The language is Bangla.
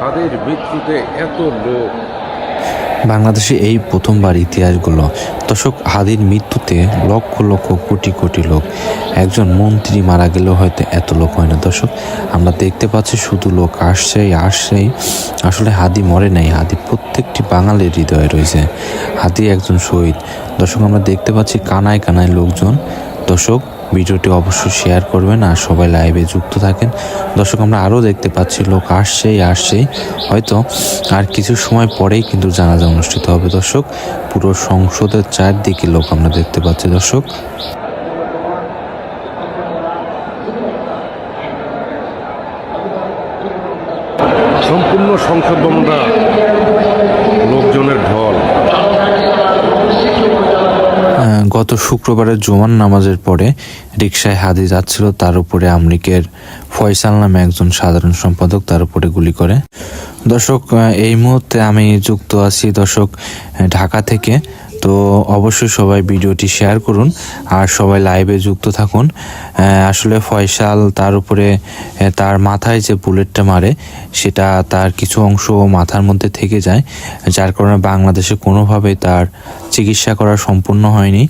হাদির মৃত্যুতে এত লোক। বাংলাদেশে এই প্রথমবার ইতিহাসগুলো দশক হাদির মৃত্যুতে লক্ষ লক্ষ কোটি কোটি লোক। একজন মন্ত্রী মারা গেলেও হয়তো এত লোক হয় না। দর্শক, আমরা দেখতে পাচ্ছি শুধু লোক আসছেই আসছেই। আসলে হাদি মরে নাই। হাদি প্রত্যেকটি বাঙালির হৃদয়ে রয়েছে। হাদি একজন শহীদ। দর্শক, আমরা দেখতে পাচ্ছি কানায় কানায় লোকজন। দর্শক ভিডিওটি অবশ্যই শেয়ার করবেন আর সবাই লাইভে যুক্ত থাকেন। দর্শক, আমরা আরও দেখতে পাচ্ছি, লোক আসছেই আসছেই। হয়তো আর কিছু সময় পরেই কিন্তু জানাজা অনুষ্ঠিত হবে দর্শক। পুরো সংসদের চারদিকে লোক আমরা দেখতে পাচ্ছি দর্শক। সম্পূর্ণ সংসদ ভবনটা গত শুক্রবারের জুমার নামাজের পরে রিকশায় হাদি যাচ্ছিল তার উপরে আমরিকের ফয়সাল নামে একজন সাধারণ সম্পাদক তার উপরে গুলি করে। দর্শক এই মুহূর্তে আমি যুক্ত আছি দর্শক ঢাকা থেকে। তো অবশ্যই সবাই ভিডিওটি শেয়ার করুন আর সবাই লাইভে যুক্ত থাকুন। আসলে ফয়সাল তার উপরে তার মাথায় যে বুলেটটা মারে, সেটা তার কিছু অংশ মাথার মধ্যে থেকে যায়, যার কারণে বাংলাদেশে কোনোভাবেই তার চিকিৎসা করা সম্পূর্ণ হয়নি।